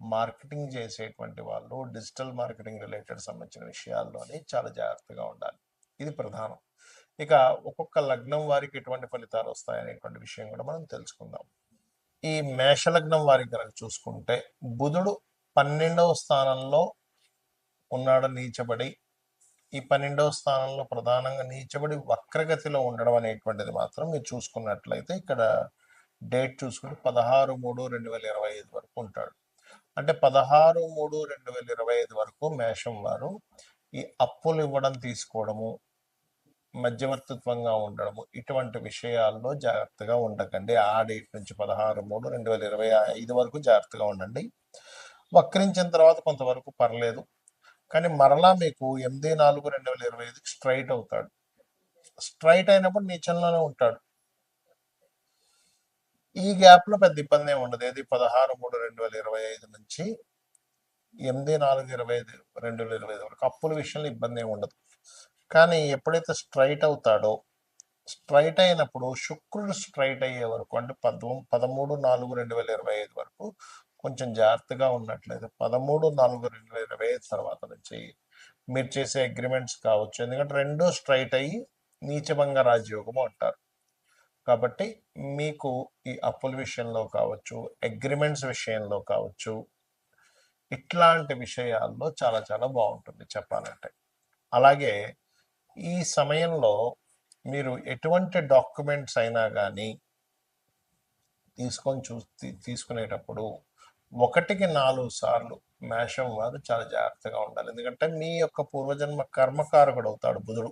Marketing చేసేటువంటి వాళ్ళు digital marketing related సంబంధించిన విషయాల్లోనే చాలా జాగ్రత్తగా ఉండాలి. ఇది ప్రధానం. ఇక ఒక్కొక్క లగ్నం వారికి ఎటువంటి ఫలితాలు వస్తాయనేటువంటి విషయం కూడా మనం తెలుసుకుందాం. ఈ మేష లగ్నం వారికి కనుక చూసుకుంటే బుధుడు పన్నెండవ స్థానంలో ఉన్నాడు నీచబడి. ఈ పన్నెండవ స్థానంలో ప్రధానంగా నీచబడి వక్రగతిలో ఉండడం అనేటువంటిది మాత్రం మీరు చూసుకున్నట్లయితే ఇక్కడ డేట్ చూసుకుంటే పదహారు మూడు రెండు వేల ఇరవై ఐదు వరకు ఉంటాడు. అంటే పదహారు మూడు రెండు వేల ఇరవై ఐదు వరకు మేషం వారు ఈ అప్పులు ఇవ్వడం తీసుకోవడము మధ్యవర్తిత్వంగా ఉండడము ఇటువంటి విషయాల్లో జాగ్రత్తగా ఉండకండి. ఆ డేట్ నుంచి పదహారు మూడు రెండు వేల ఇరవై ఐదు వరకు జాగ్రత్తగా ఉండండి. వక్రించిన తర్వాత కొంతవరకు పర్లేదు. కానీ మరలా మీకు ఎనిమిది నాలుగు రెండు వేల ఇరవై ఐదుకి స్ట్రైట్ అవుతాడు. స్ట్రైట్ అయినప్పుడు నీచంలోనే ఉంటాడు. ఈ గ్యాప్లో పెద్ద ఇబ్బంది ఏమి ఉండదు. ఏది పదహారు మూడు రెండు వేల ఇరవై ఐదు నుంచి ఎనిమిది నాలుగు ఇరవై ఐదు రెండు వేల ఇరవై ఐదు వరకు అప్పుల విషయంలో ఇబ్బంది ఏమి ఉండదు. కానీ ఎప్పుడైతే స్ట్రైట్ అవుతాడో స్ట్రైట్ అయినప్పుడు శుక్రుడు స్ట్రైట్ అయ్యే వరకు అంటే పదమూ పదమూడు నాలుగు రెండు వేల ఇరవై ఐదు వరకు కొంచెం జాగ్రత్తగా ఉన్నట్లయితే పదమూడు నాలుగు రెండు వేల ఇరవై ఐదు తర్వాత నుంచి మీరు చేసే అగ్రిమెంట్స్ కావచ్చు. ఎందుకంటే రెండో స్ట్రైట్ అయ్యి నీచభంగ రాజయోగము అంటారు. కాబట్టి మీకు ఈ అప్పుల విషయంలో కావచ్చు అగ్రిమెంట్స్ విషయంలో కావచ్చు ఇట్లాంటి విషయాల్లో చాలా చాలా బాగుంటుంది చెప్పాలంటే. అలాగే ఈ సమయంలో మీరు ఎటువంటి డాక్యుమెంట్స్ అయినా కానీ తీసుకొని చూ తీసుకునేటప్పుడు ఒకటికి నాలుగు సార్లు మేషం వారు చాలా జాగ్రత్తగా ఉండాలి. ఎందుకంటే మీ యొక్క పూర్వజన్మ కర్మకారకుడు అవుతాడు బుధుడు.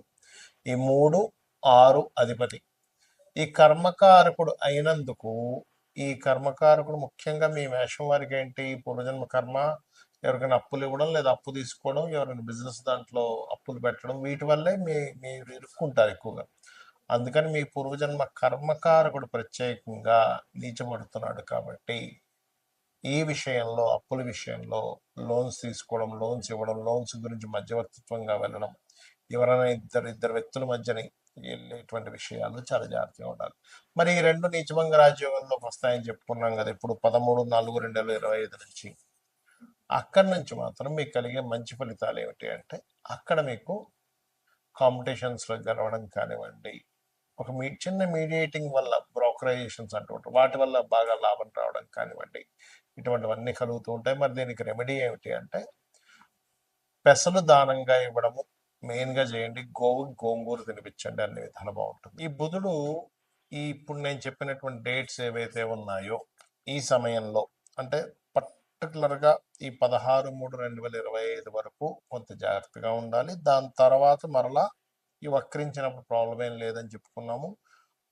ఈ మూడు ఆరు అధిపతి. ఈ కర్మకారకుడు అయినందుకు ఈ కర్మకారకుడు ముఖ్యంగా మీ మేషం వారికి ఏంటి? పూర్వజన్మ కర్మ ఎవరికైనా అప్పులు ఇవ్వడం లేదా అప్పు తీసుకోవడం ఎవరైనా బిజినెస్ దాంట్లో అప్పులు పెట్టడం వీటి వల్లే మీ మీరు ఇరుక్కుంటారు ఎక్కువగా. అందుకని మీ పూర్వజన్మ కర్మకారకుడు ప్రత్యేకంగా నీచబడుతున్నాడు కాబట్టి ఈ విషయంలో అప్పుల విషయంలో లోన్స్ తీసుకోవడం లోన్స్ ఇవ్వడం లోన్స్ గురించి మధ్యవర్తిత్వంగా వెళ్ళడం ఎవరైనా ఇద్దరు ఇద్దరు వ్యక్తుల మధ్యని వెళ్ళేటువంటి విషయాలు చాలా జాగ్రత్తగా ఉండాలి. మరి ఈ రెండు నీచభంగ రాజ్యోగంలోకి వస్తాయని చెప్పుకున్నాం కదా ఇప్పుడు పదమూడు నాలుగు రెండు వేల ఇరవై ఐదు నుంచి. అక్కడి నుంచి మాత్రం మీకు కలిగే మంచి ఫలితాలు ఏమిటి అంటే అక్కడ మీకు కాంపిటీషన్స్లో గెలవడం కానివ్వండి ఒక మీ చిన్న మీడియేటింగ్ వల్ల బ్రోకరైజేషన్స్ అంటూ వాటి వల్ల బాగా లాభం రావడం కానివ్వండి ఇటువంటివన్నీ కలుగుతూ ఉంటాయి. మరి దీనికి రెమెడీ ఏమిటి అంటే పెసలు దానంగా ఇవ్వడము మెయిన్గా చేయండి. గోవు గోంగూర తినిపించండి అన్ని విధాలు బాగుంటుంది ఈ బుధుడు ఈ ఇప్పుడు నేను చెప్పినటువంటి డేట్స్ ఏవైతే ఉన్నాయో ఈ సమయంలో అంటే పర్టికులర్గా ఈ పదహారు మూడు రెండు వేల ఇరవై ఐదు వరకు కొంత జాగ్రత్తగా ఉండాలి. దాని తర్వాత మరలా ఈ వక్రించినప్పుడు ప్రాబ్లం ఏం లేదని చెప్పుకున్నాము.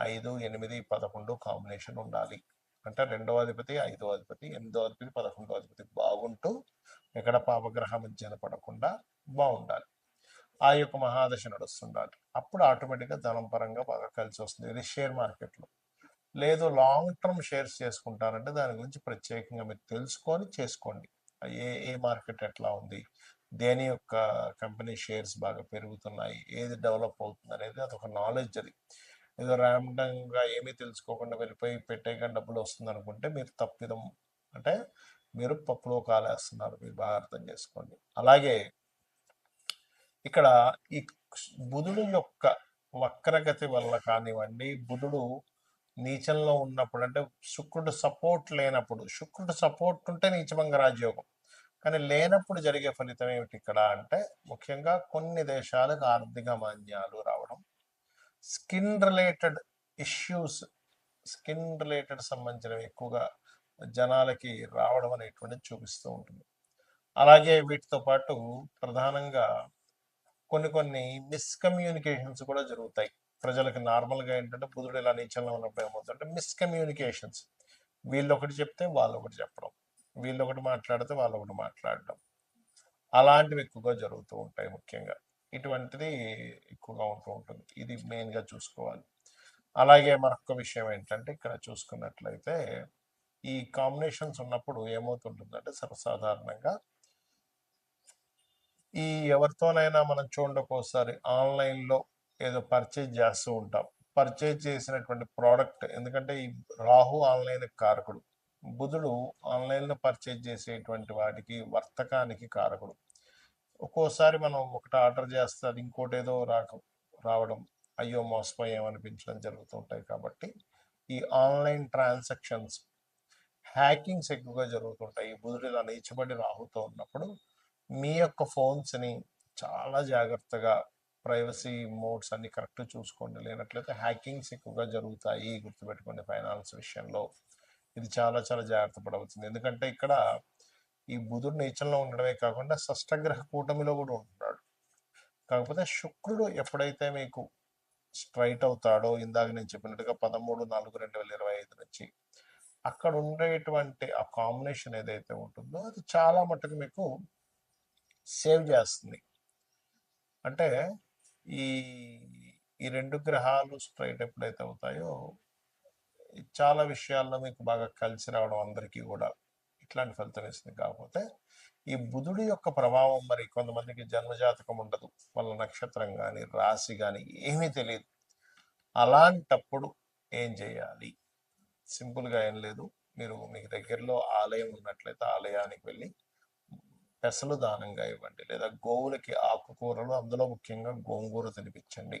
ఐదు ఎనిమిది పదకొండు కాంబినేషన్ ఉండాలి. అంటే రెండవ అధిపతి ఐదవ అధిపతి ఎనిమిదో అధిపతి పదకొండో అధిపతి బాగుంటూ ఎక్కడ పాపగ్రహం మధ్యన పడకుండా బాగుండాలి. ఆ యొక్క మహాదశ నడుస్తుండాలి అప్పుడు ఆటోమేటిక్గా ధనం పరంగా బాగా కలిసి వస్తుంది. ఇది షేర్ మార్కెట్లో లేదు లాంగ్ టర్మ్ షేర్స్ చేసుకుంటారంటే దాని గురించి ప్రత్యేకంగా మీరు తెలుసుకొని చేసుకోండి. ఏ ఏ మార్కెట్ ఎట్లా ఉంది? దేని యొక్క కంపెనీ షేర్స్ బాగా పెరుగుతున్నాయి? ఏది డెవలప్ అవుతుంది అనేది అదొక నాలెడ్జ్ అది. ఏదో ర్యాండంగా ఏమీ తెలుసుకోకుండా వెళ్ళిపోయి పెట్టేయకుండా డబ్బులు వస్తుంది అనుకుంటే మీరు తప్పిదం అంటే మీరు పప్పులో కాలేస్తున్నారు మీరు బాగా అర్థం చేసుకోండి. అలాగే ఇక్కడ ఈ బుధుడు యొక్క వక్రగతి వల్ల కానివ్వండి బుధుడు నీచంలో ఉన్నప్పుడు అంటే శుక్రుడు సపోర్ట్ లేనప్పుడు శుక్రుడు సపోర్ట్ ఉంటే నీచమంగ రాజయోగం. కానీ లేనప్పుడు జరిగే ఫలితం ఏమిటి ఇక్కడ అంటే ముఖ్యంగా కొన్ని దేశాలకు ఆర్థిక మాన్యాలు రావడం skin related issues skin related సంబంధించినవి ఎక్కువగా జనాలకి రావడం అనేటువంటిది చూపిస్తూ ఉంటుంది. అలాగే వీటితో పాటు ప్రధానంగా కొన్ని కొన్ని మిస్కమ్యూనికేషన్స్ కూడా జరుగుతాయి. ప్రజలకు నార్మల్గా ఏంటంటే బుధుడు ఇలా నీచంలో ఉన్నప్పుడు ఏమవుతుందంటే మిస్కమ్యూనికేషన్స్ వీళ్ళు ఒకటి చెప్తే వాళ్ళు ఒకటి చెప్పడం. వీళ్ళు ఒకటి మాట్లాడితే వాళ్ళు ఒకటి మాట్లాడడం. అలాంటివి ఎక్కువగా జరుగుతూ ఉంటాయి ముఖ్యంగా. ఇటువంటిది ఎక్కువగా ఉంటూ ఉంటుంది. ఇది మెయిన్గా చూసుకోవాలి. అలాగే మరొక విషయం ఏంటంటే ఇక్కడ చూసుకున్నట్లయితే ఈ కాంబినేషన్స్ ఉన్నప్పుడు ఏమవుతుంటుందంటే సర్వసాధారణంగా ఈ ఎవరితోనైనా మనం చూడండి ఒక్కోసారి ఆన్లైన్లో ఏదో పర్చేజ్ చేస్తూ ఉంటాం. పర్చేజ్ చేసినటువంటి ప్రోడక్ట్ ఎందుకంటే ఈ రాహు ఆన్లైన్ కారకుడు. బుధుడు ఆన్లైన్లో పర్చేజ్ చేసేటువంటి వాటికి వర్తకానికి కారకుడు. ఒక్కోసారి మనం ఒకటి ఆర్డర్ చేస్తే అది ఇంకోటి ఏదో రాక రావడం అయ్యో మోసపోయామనిపించడం జరుగుతుంటాయి కాబట్టి ఈ ఆన్లైన్ ట్రాన్సాక్షన్స్ హ్యాకింగ్స్ ఎక్కువగా జరుగుతుంటాయి. ఈ బుధుడు ఇలా నీచబడి రాహుతో ఉన్నప్పుడు మీ యొక్క ఫోన్స్ని చాలా జాగ్రత్తగా ప్రైవసీ మోడ్స్ అన్ని కరెక్ట్ చూసుకోండి. లేనట్లయితే హ్యాకింగ్స్ ఎక్కువగా జరుగుతాయి. గుర్తుపెట్టుకోండి ఫైనాన్స్ విషయంలో. ఇది చాలా చాలా జాగ్రత్త పడవచ్చింది ఎందుకంటే ఇక్కడ ఈ బుధుడు నీచంలో ఉండడమే కాకుండా షష్టగ్రహ కూటమిలో కూడా ఉంటున్నాడు. కాకపోతే శుక్రుడు ఎప్పుడైతే మీకు స్ట్రైట్ అవుతాడో ఇందాక నేను చెప్పినట్టుగా పదమూడు నాలుగు రెండు వేల ఇరవై ఐదు నుంచి అక్కడ ఉండేటువంటి ఆ కాంబినేషన్ ఏదైతే ఉంటుందో అది చాలా మటుకు మీకు సేవ్ చేస్తుంది. అంటే ఈ ఈ రెండు గ్రహాలు స్ట్రైట్ ఎప్పుడైతే అవుతాయో చాలా విషయాల్లో మీకు బాగా కలిసి రావడం అందరికీ కూడా. ఇట్లాంటి ఫలితం ఇస్తుంది కాకపోతే ఈ బుధుడి యొక్క ప్రభావం మరి కొంతమందికి జన్మజాతకం ఉండదు. వాళ్ళ నక్షత్రం కానీ రాశి కానీ ఏమీ తెలియదు అలాంటప్పుడు ఏం చేయాలి? సింపుల్గా ఏం లేదు. మీరు మీకు దగ్గరలో ఆలయం ఉన్నట్లయితే ఆలయానికి వెళ్ళి పెసలు దానంగా ఇవ్వండి. లేదా గోవులకి ఆకుకూరలు అందులో ముఖ్యంగా గోంగూర తినిపించండి.